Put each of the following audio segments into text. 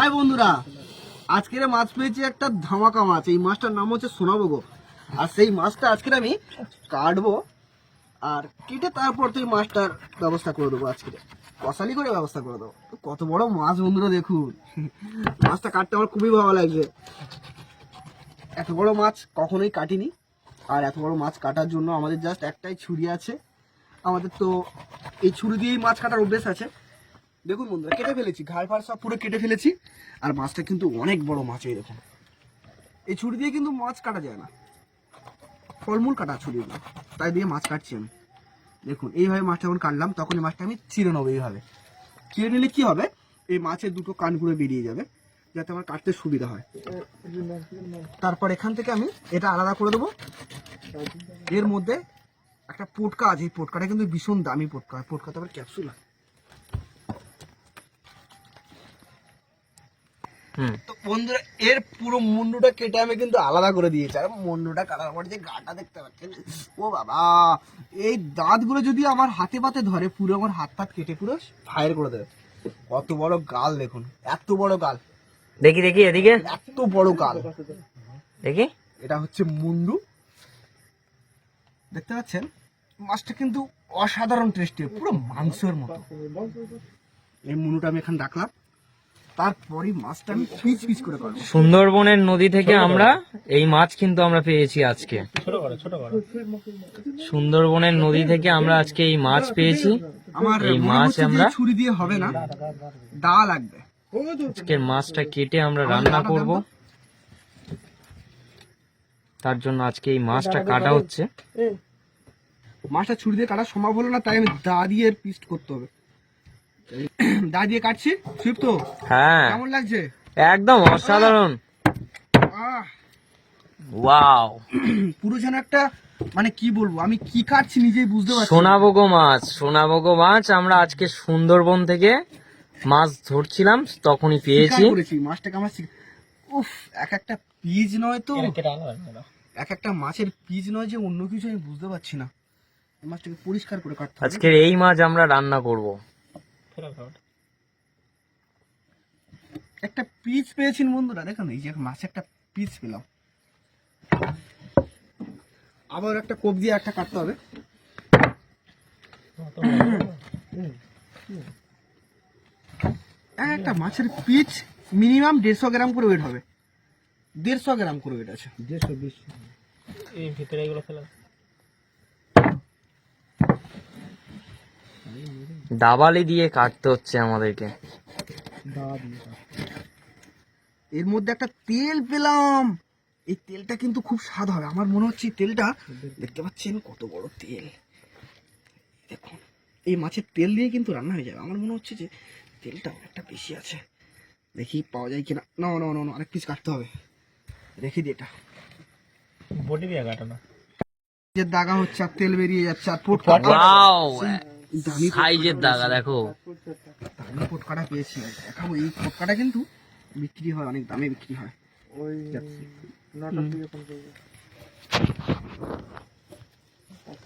High বন্ধুরা, আজকের মাছ পেয়েছি একটা ধামাকা মাছ, এই মাছটার নাম হচ্ছে সোনাবগো আর সেই মাছটা আজকের আমি কাটবো আর কেটে তারপর তো এই মাছটার ব্যবস্থা করে দেবো আজকে। কষালি করে ব্যবস্থা করে দেবো। কত বড় মাছ বন্ধুরা, দেখুন। মাছটা কাটতে আমার খুবই ভালো লাগছে। এত বড় মাছ কখনোই কাটিনি। আর এত বড় মাছ কাটার জন্য আমাদের জাস্ট একটাই ছুরি আছে। আমাদের তো এই ছুরি দিয়েই মাছ কাটার অভ্যেস আছে। দেখুন বন্ধুরা, কেটে ফেলেছি। ঘাড় ফাড় সব পুরো কেটে ফেলেছি। আর মাছটা কিন্তু অনেক বড় মাছ এই দেখুন। এই ছুরি দিয়ে কিন্তু মাছ কাটা যায় না। ফলমূল কাটা ছুরি এগুলো। তাই দিয়ে মাছ কাটছি আমি। দেখুন, এইভাবে মাছটা যখন কাটলাম, তখন এই মাছটা আমি চিড়ে নেব এইভাবে। চিড়ে নিলে কি হবে? এই মাছের দুটো কানগুলো বেরিয়ে যাবে, যাতে আমার কাটতে সুবিধা হয়। তারপর এখান থেকে আমি এটা আলাদা করে দেবো। এর মধ্যে একটা পোটকা আছে। এই পোটকাটা কিন্তু ভীষণ দামি পোটকা। পোটকাতে আবার ক্যাপসুল আছে। তো বন্ধুরা এর পুরো মুন্ডুটা কেটে আমি কিন্তু আলাদা করে দিয়েছি। আর মুন্ডুটা কাটার পর যে গাটা দেখতে পাচ্ছেন ও বাবা! এই দাঁতগুলো যদি আমার হাতে পাতে ধরে পুরো আমার হাত পাত কেটে পুরো ফায়ার করে দেবে। কত বড় গাল দেখুন এত বড় গাল। দেখি দেখি এদিকে। এত বড় গাল। দেখি। এটা হচ্ছে মুন্ডু। দেখতে পাচ্ছেন? মাছটা কিন্তু অসাধারণ টেস্টি পুরো মাংসের মতো। এই মুন্ডুটা আমি এখানে রাখলাম। তারপরে মাছটা আমি পিচ পিচ করে পারব সুন্দরবনের নদী থেকে আমরা এই মাছ কিন্তু আমরা পেয়েছি আজকে। সুন্দরবনের নদী থেকে আমরা আজকে এই মাছ পেয়েছি। আমার এই মাছ আমরা- ছুরি দিয়ে হবে না দা লাগবে। আজকের মাছটা কেটে আমরা রান্না করব। তার জন্য আজকে এই মাছটা কাটা হচ্ছে। মাছটা ছুরি দিয়ে কাটা সম্ভব হলো না তাই আমি দা দিয়ে পিস্ট করতে হবে। দা দিয়ে কাটছি। সুপ্ত হ্যাঁ। কেমন লাগছে? একদম অসাধারণ। আহ, ওয়াও। পুরো যেন একটা মানে কি বলব আমি কি কাটছি নিজেই বুঝতে পারছি না। সোনাবগো মাছ সোনাবগো মাছ আমরা আজকে সুন্দরবন থেকে মাছ ধরছিলাম তখনই পেয়েছি। মাছটাকে আমার উফ এক একটা পিজ নয় তো। এক একটা মাছের পিজ নয় যে অন্য কিছু আমি বুঝতে পারছি না। মাছটাকে পরিষ্কার করে কাটতে আজকের এই মাছ আমরা রান্না করব। একটা পিচ পেয়েছেন বন্ধুরা দেখুন এই যে মাছে একটা পিচ পেলাম। আবার একটা কোপ দিয়ে একটা কাটতে হবে। একটা মাছের পিচ মিনিমাম দেড়শো গ্রাম করে ওয়েট হবে। দেড়শো গ্রাম করে ওয়েট আছে। দেড়শো বিশ। দাবালি দিয়ে কাটতে হচ্ছে আমাদেরকে। এর মধ্যে একটা তেল পেলাম। এই তেলটা কিন্তু খুব স্বাদ হবে। আমার মনে হচ্ছে এই তেলটা দেখতে পাচ্ছেন কত বড় তেল। দেখুন এই মাছের তেল দিয়ে কিন্তু রান্না হয়ে যাবে। আমার মনে হচ্ছে যে তেলটা একটা বেশি আছে। দেখি পাওয়া যায় কিনা। না না না না আরেক পিস কাটতে হবে। রেখে দিই এটা। বটি দিয়ে কাটো না। যে দাগা হচ্ছে আর তেল বেরিয়ে যাচ্ছে আর পোট ওয়াও দামি সাইজের দাগা দেখো। দামি পোটকাটা পেয়েছি। দেখাবো এই পোটকাটা কিন্তু বিক্রি হয় অনেক দামে বিক্রি হয়।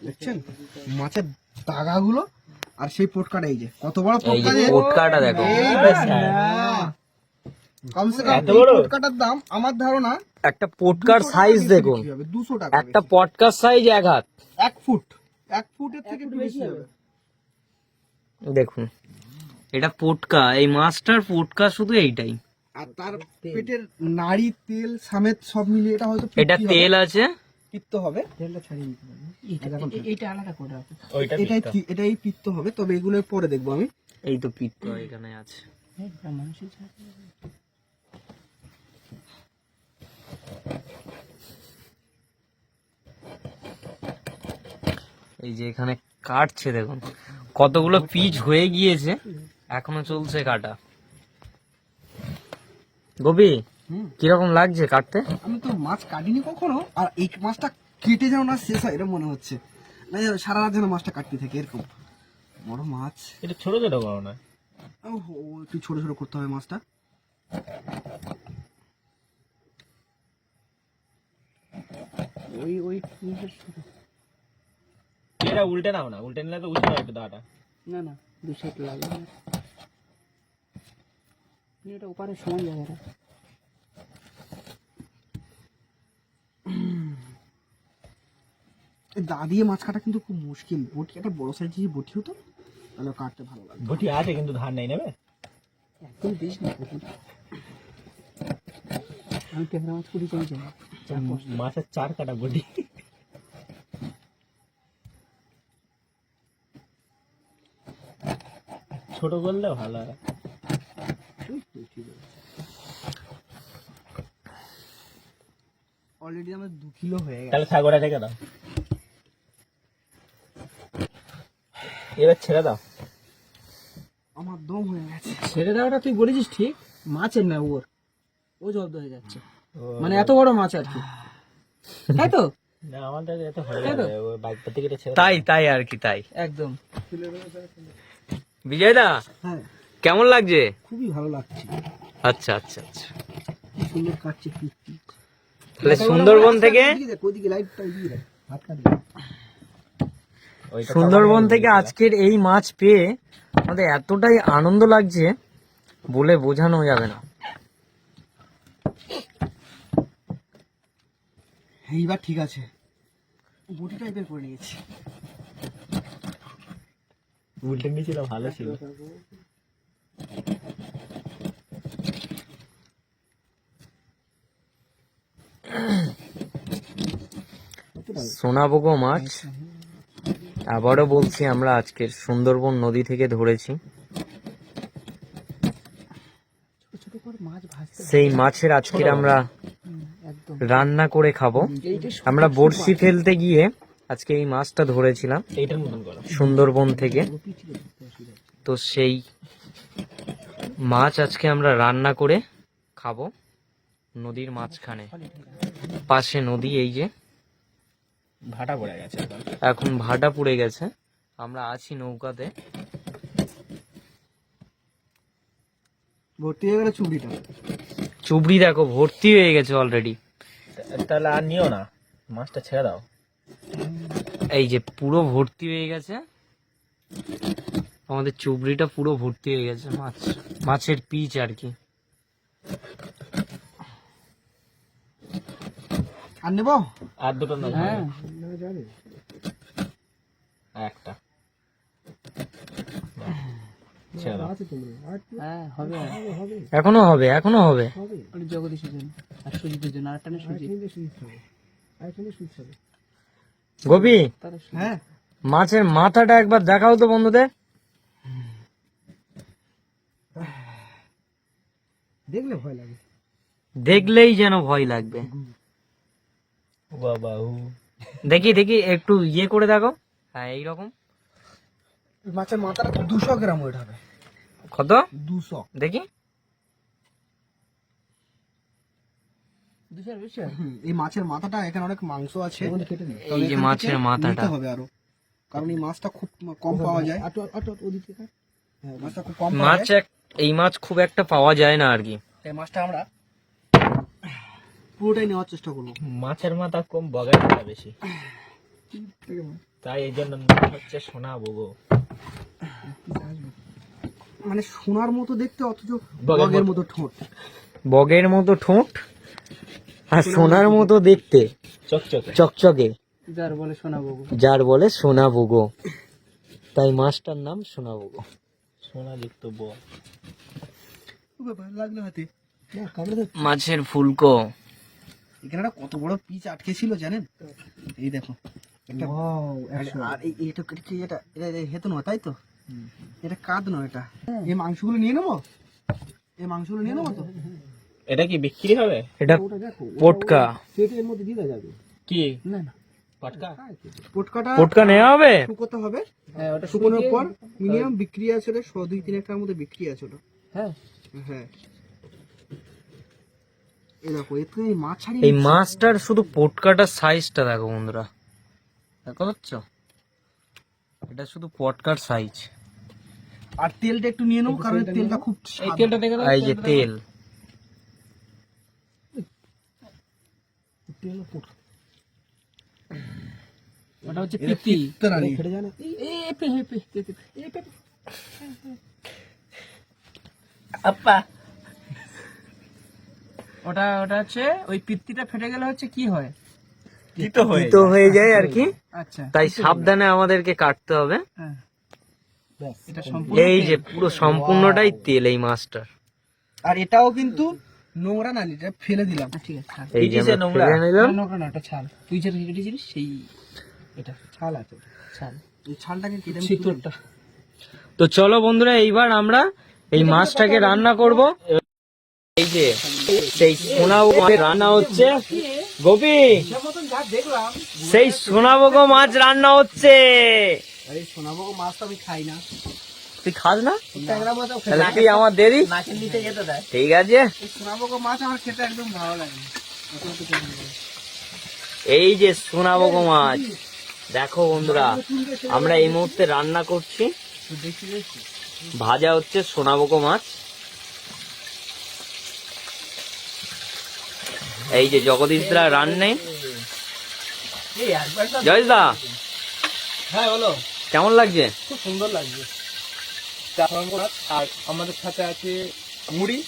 দেখছেন? মাছের দাগাগুলো আর সেই পোটকাটা এই যে কত বড় পোটকাটা দেখো। কমসে কম পোটকাটার দাম আমার ধারণা একটা পটকার সাইজ দেখুন। দুশো টাকা একটা পটকার সাইজ এক হাত। এক ফুট। এক ফুটের থেকে একটু বেশি হবে। দেখুন। এটা পটকা এই মাছটার পটকা শুধু এইটাই। আর তার পেটের নাড়ি তেল সামেত সব মিলিয়ে এটা হয়তো এটা তেল আছে। পিত্ত হবে। তেলটা ছাড়িয়ে দিতে হবে। ওইটা এটাই পি- এটাই পিত্ত হবে। তবে এগুলো পরে দেখব আমি। এই তো পিত্ত এখানে আছে। এই যে এখানে কাটছে দেখুন। কতগুলো পিচ হয়ে গিয়েছে এখনও চলছে কাটা হুম। কীরকম লাগছে কাটতে আমি তো মাছ কাটিনি কখনো আর এই মাছটা কেটে যেন না শেষ হয় এরকম মনে হচ্ছে না যেন সারা রাত যেন মাছটা কাটতে থাকে এরকম বড় মাছ এটা ছোট ছোট করো না ওহো, একটু ছোট ছোট করতে হবে মাছটা ওই ওই এটা উল্টে নাও না উল্টে নিলে তো উল্টে যাবে দাঁড়াটা। না না দুই সাইড লাগবে। এটা ওপারে সমান জায়গাটা দা দিয়ে মাছ কাটা কিন্তু খুব মুশকিল। বটি একটা বড় সাইজ যদি বটি হতো তাহলে কাটতে ভালো লাগতো। বটি আছে কিন্তু ধার নেই নেবে? একদম দিস না আমি ক্যামেরা মাছ কুড়ি না মাছের চার কাটা বটি। ছোট করলে ভালো হয়। অলরেডি আমার দু কিলো হয়ে গেছে। তাহলে সাগরে রেখে দাও। এবার ছেড়ে দাও। আমার দম হয়ে গেছে। ছেড়ে দেওয়াটা তুই বলেছিস ঠিক? মাছের না ওর। ও জব্দ হয়ে যাচ্ছে। মানে এত বড় মাছ আর কি। তাই তো? না আমাদের এত হয়ে যাবে ওই বাইক থেকে তাই তাই আর কি তাই। একদম। বিজয় দা হ্যাঁ। কেমন লাগছে? খুবই ভালো লাগছে। আচ্ছা আচ্ছা আচ্ছা। সুন্দর কাটছে তাহলে সুন্দরবন থেকে সুন্দরবন থেকে আজকের এই মাছ পেয়ে আমাদের এতটাই আনন্দ লাগছে বলে বোঝানো যাবে না। এইবার ঠিক আছে। বটি টাইপের করে নিয়েছি। উল্টে নিয়েছিল ভালো ছিল। সোনাবগো মাছ। আবারও বলছি আমরা আজকের সুন্দরবন নদী থেকে ধরেছি। সেই মাছের আজকের আমরা রান্না করে খাব। আমরা বড়শি ফেলতে গিয়ে আজকে এই মাছটা ধরেছিলাম। এইটার সুন্দরবন থেকে। তো সেই মাছ আজকে আমরা রান্না করে খাব নদীর মাঝখানে। পাশে নদী এই যে। ভাটা পড়ে গেছে এখন। ভাটা পুড়ে গেছে। আমরা আছি নৌকাতে। ভর্তি হয়ে গেল চুড়িটা চুবড়ি দেখো ভর্তি হয়ে গেছে অলরেডি তাহলে আর নিও না। মাছটা ছেড়ে দাও। এই যে পুরো ভর্তি হয়ে গেছে। আমাদের চুবড়িটা পুরো ভর্তি হয়ে গেছে মাছ মাছের পিচ আর কি। আর নেব? আর দুটো হ্যাঁ। একটা। হ্যাঁ হবে। এখনও হবে এখনও হবে। জগদীশের জন্য। আর সুজিতের জন্য আর একটা সুজিত। সুজিত। হ্যাঁ। মাছের মাথাটা একবার দেখাও তো বন্ধুদের। দেখলে ভয় লাগে। দেখলেই যেন ভয় লাগবে। দেখি দেখি একটু ইয়ে করে দেখো। হ্যাঁ এইরকম। মাছের মাথাটা দুশো গ্রাম ওয়েট হবে। কত? দুশো। দেখি দুশোর বেশি হয়? এই মাছের মাথাটা এখানে অনেক মাংস আছে। এই যে মাছের মাথাটা। হবে আরও। কারণ এই মাছটা খুব কম পাওয়া যায়। হ্যাঁ, মাছটা খুব কম মাছ এক এই মাছ খুব একটা পাওয়া যায় না আর কি। এই মাছটা আমরা পুরোটাই নেওয়ার চেষ্টা করব। মাছের মাথা কম মাথা বেশি। তাই এই জন্য নাম হচ্ছে সোনা বুগো মানে সোনার মতো দেখতে অথচ বগের মতো ঠোঁট। বগের মতো ঠোঁট? আর সোনার মতো দেখতে। চকচকে। চকচকে। যার বলে শোনা বাবু যার বলে সোনা বুগো। তাই মাছটার নাম সোনা বুগো। সোনা লাগল হাতে। মাছের ফুলকো। এখানে একটা কত বড় পিচ আটকে ছিল জানেন? এই দেখো। আর- আর এই- এটা কি এটা? এটা এটা হেতো নয় তাই তো? এটা কাঁদ নয় এটা। এই মাংসগুলো নিয়ে নেব? এই মাংসগুলো নিয়ে নেব তো? এটা কি বিক্রি হবে? এটা পটকা। কি? না না। পটকা? পোটকাটা পটকা নেওয়া হবে? শুকোতে হবে। হ্যাঁ ওটা শুকোনোর পর মিনিমাম বিক্রি আছে ওটা শ দুই তিন একটার মধ্যে বিক্রি আছে ওটা। হ্যাঁ। হ্যাঁ। এই মাছটার শুধু পটকাটার সাইজটা দেখো বন্ধুরা। দেখো পাচ্ছ? এটা শুধু পটকার সাইজ আর তেলটা একটু নিয়ে নেব কারণ তেলটা খুব এই তেলটা দেখে দাও এই যে তেল। ওটা হচ্ছে এটা পিত্তি পিত্তরানি। এ পে হে পে তে তে এ পে আপা। ওটা ওটা হচ্ছে ওই পিত্তিটা ফেটে গেলে হচ্ছে কি হয়? তিতো হয়ে তো হয়ে যায় আর কি। আচ্ছা। তাই সাবধানে আমাদেরকে কাটতে হবে। হ্যাঁ। ব্যাস। এটা সম্পূর্ণ এই যে পুরো সম্পূর্ণটাই তেল এই মাছটার। আর এটাও কিন্তু নোংরা না এটা ফেলে দিলাম। হ্যাঁ, ঠিক আছে এই যে নোংরা? নিলাম। নোংরা না ওটা ছাল তুই কেটেছিলিস সেই এটা ছাল আছে ছাল এই ছালটাকে কেটে তো চলো বন্ধুরা এইবার আমরা এই মাছটাকে রান্না করব। এই যে সেই সোনাবো মাছ রান্না হচ্ছে। গোপি যা সেই সোনাবগো মাছ রান্না হচ্ছে। আরে শোনাবো মাছ তো আমি খাই না। তুই খাস না? ট্যাংরা তাহলে তুই আমার দেরি? ঠিক আছে। এই যে সোনাবগো মাছ দেখো বন্ধুরা আমরা এই মুহূর্তে রান্না করছি। ভাজা হচ্ছে সোনাবগো মাছ। এই যে জগদীশদা রান্নে জয়দা হ্যাঁ বলো। কেমন লাগছে? খুব সুন্দর লাগছে। মাছ আর আমাদের সাথে আছে মুড়ি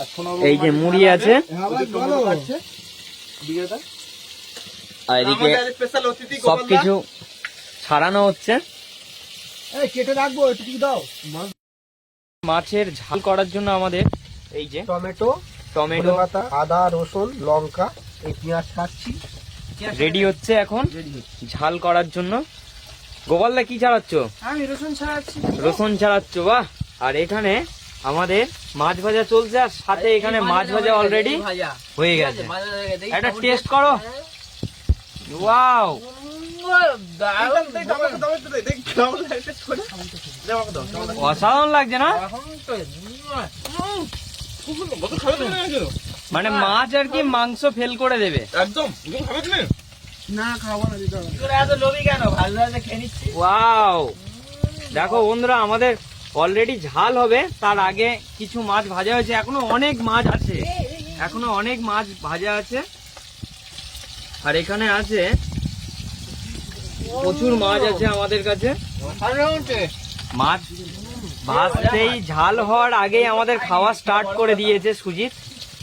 আর শোনাবো এই যে মুড়ি আছে। আর এদিকে সবকিছু ছাড়ানো হচ্ছে। কেটে রাখব একটু কি দাও। মাছের ঝাল করার জন্য আমাদের এই যে টমেটো টমেটো পাতা আদা রসুন লঙ্কা এই পেঁয়াজ কাটছি রেডি হচ্ছে এখন। ঝাল করার জন্য গোপালদা কি ছাড়াচ্ছ আমি রসুন ছাড়াচ্ছি রসুন ছাড়াচ্ছ বাহ আর এখানে আমাদের মাছ ভাজা চলছে আর সাথে এখানে মাছ ভাজা অলরেডি হয়ে গেছে একটা টেস্ট করো ওয়াও অসাধারণ লাগছে না মানে মাছ আর কি মাংস ফেল করে দেবে একদম না খাব না দিতে হবে। তোরা এত লোভী কেন? ভালো ভালো খেয়ে নিচ্ছি। ওয়াও। দেখো বন্ধুরা আমাদের অলরেডি ঝাল হবে তার আগে কিছু মাছ ভাজা হয়েছে। এখনও অনেক মাছ আছে। এখনও অনেক মাছ ভাজা আছে। আর এখানে আছে প্রচুর মাছ আছে আমাদের কাছে। মাছ ভাজতেই ঝাল হওয়ার আগেই আমাদের খাওয়া স্টার্ট করে দিয়েছে সুজিত।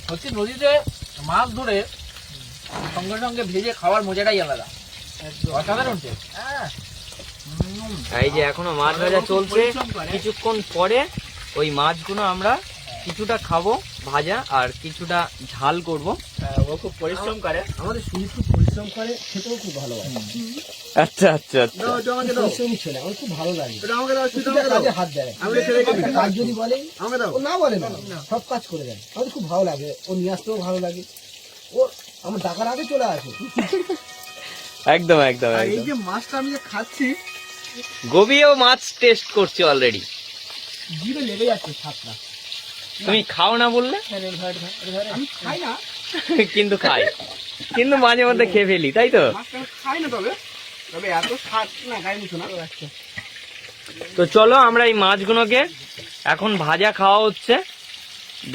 হচ্ছে নদীতে মাছ ধরে সঙ্গে সঙ্গে ভেজে খাওয়ার মজাটাই আলাদা। অসাধারণ টেস্ট। হ্যাঁ। এই যে এখনও মাছ ভাজা চলছে কিছুক্ষণ পরে ওই মাছগুলো আমরা কিছুটা খাব ভাজা আর কিছুটা ঝাল করব। হ্যাঁ, ও খুব পরিশ্রম করে। আমাদের খুব পরিশ্রম করে খেতেও খুব ভালোবাসে আচ্ছা আচ্ছা আচ্ছা। আমাকে দাও। পরিশ্রমী ছেলে আমার খুব ভালো লাগে। এটা আমাকে দাও সুজিত আমাকে দাও। হাত দেয়। আমাকে ছেড়ে দিবি। কাজ যদি বলে আমাকে দাও। ও না বলে না। সব কাজ করে দেয়। আমাদের খুব ভালো লাগে ও নিয়ে আসতেও ভালো লাগে। আমার ডাকার আগে চলে আসে। একদম একদম এই যে মাছটা আমি যে খাচ্ছি গবিও মাছ টেস্ট করছে অলরেডি জিভে লেগে যাচ্ছে তুমি খাও না বললে? আমি খাই না। কিন্তু খাই। কিন্তু মাঝে মধ্যে খেয়ে ফেলি তাই তো? খাই না তবে। তবে এত স্বাদ না গায়ে মুছো না। তো চলো আমরা এই মাছগুলোকে এখন ভাজা খাওয়া হচ্ছে।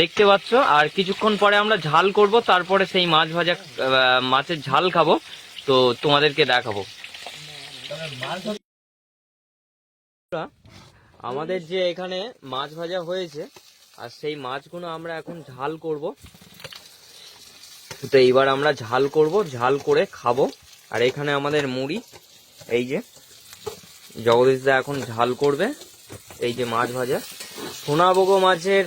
দেখতে পাচ্ছ, আর কিছুক্ষণ পরে আমরা ঝাল করব, তারপরে সেই মাছ ভাজা মাছের ঝাল খাব। তো তোমাদেরকে দেখাবো। আমাদের যে এখানে মাছ ভাজা হয়েছে, আর সেই মাছগুলো আমরা এখন ঝাল করব। তো এইবার আমরা ঝাল করব, ঝাল করে খাব। আর এখানে আমাদের মুড়ি, এই যে। জগদীশদা এখন ঝাল করবে, এই যে মাছ ভাজা। সোনাবগো মাছের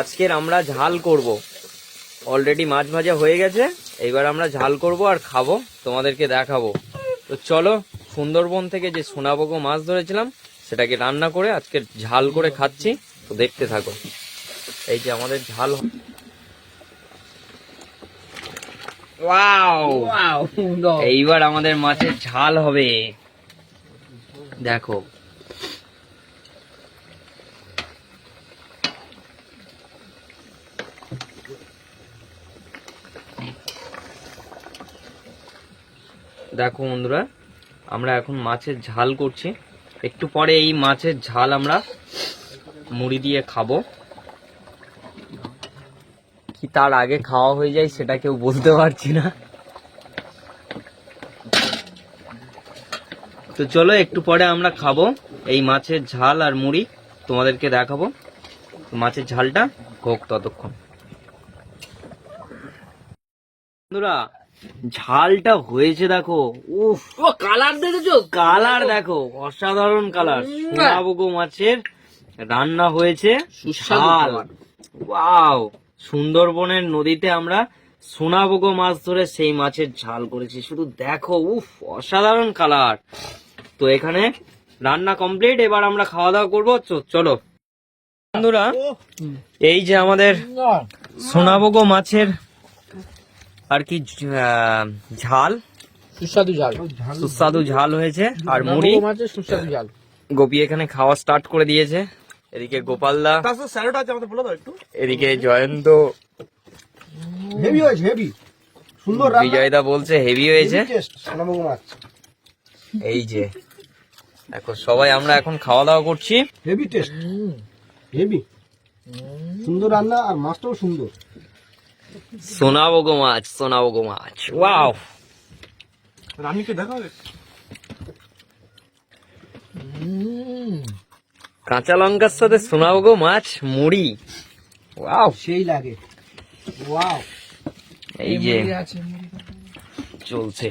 আজকের আমরা ঝাল করব। অলরেডি মাছ ভাজা হয়ে গেছে। এইবার আমরা ঝাল করব আর খাব তোমাদেরকে দেখাবো। তো চলো সুন্দরবন থেকে যে সোনাবগো মাছ ধরেছিলাম সেটাকে রান্না করে আজকে ঝাল করে খাচ্ছি। তো দেখতে থাকো। এই যে আমাদের ঝাল ওয়াও এইবার আমাদের মাছের ঝাল হবে। দেখো দেখো বন্ধুরা, আমরা এখন মাছের ঝাল করছি। একটু পরে এই মাছের ঝাল আমরা মুড়ি দিয়ে খাব। কি তার আগে খাওয়া হয়ে যায় সেটা কেউ বলতে পারছি না। তো চলো, একটু পরে আমরা খাব এই মাছের ঝাল আর মুড়ি। তোমাদেরকে দেখাবো মাছের ঝালটা। হোক, ততক্ষণ। বন্ধুরা ঝালটা হয়েছে দেখো উফ। ও কালার দেখেছ? কালার দেখো অসাধারণ কালার। সোনাবগো মাছের রান্না হয়েছে ঝাল। ওয়াও সুন্দরবনের নদীতে আমরা সোনাবগো মাছ ধরে সেই মাছের ঝাল করেছি। শুধু দেখো উফ অসাধারণ কালার। তো এখানে রান্না কমপ্লিট এবার আমরা খাওয়া দাওয়া করব। চলো। বন্ধুরা এই যে আমাদের সোনাবগো মাছের আর কি ঝাল? সুস্বাদু জাল সুস্বাদু ঝাল হয়েছে। আর মুড়ি? সুস্বাদু জাল গোপী এখানে খাওয়া স্টার্ট করে দিয়েছে। এদিকে গোপালদা দাও একটু। এদিকে জয়ন্ত। হেভি হয়েছে হেভি সুন্দর বিজয়দা বলছে হেভি হয়েছে? টেস্ট সোনামুখ মাছ। এই যে। দেখো সবাই আমরা এখন খাওয়া দাওয়া করছি। হেভি টেস্ট হেভি সুন্দর রান্না আর মাছটাও সুন্দর। সোনাবগো মাছ সোনাবো গো মাছ। ওয়াও রানীকে দেখাবে কাঁচা লঙ্কার সাথে সোনাবো গো মাছ মুড়ি। ওয়াও সেই লাগে। ওয়াও এই যে চলছে।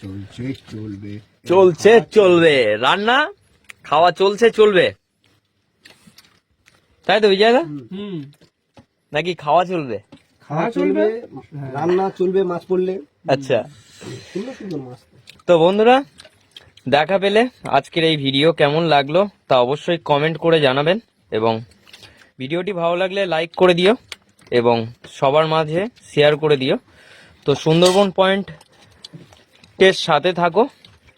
চলছে চলবে। চলছে চলবে। রান্না? খাওয়া চলছে চলবে? তাই তো বিজয়দা হুম। নাকি খাওয়া চলবে? খাওয়া চলবে রান্না চলবে মাছ পড়লে। আচ্ছা। সুন্দর সুন্দর মাছ। তো বন্ধুরা দেখা পেলে আজকের এই ভিডিও কেমন লাগল তা অবশ্যই কমেন্ট করে জানাবেন এবং ভিডিওটি ভালো লাগলে লাইক করে দিও এবং সবার মাঝে শেয়ার করে দিও। তো সুন্দরবন পয়েন্ট এর সাথে থাকো।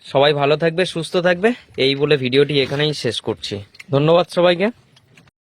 সবাই ভালো থাকবে সুস্থ থাকবে। এই বলে ভিডিওটি এখানেই শেষ করছি। ধন্যবাদ সবাইকে।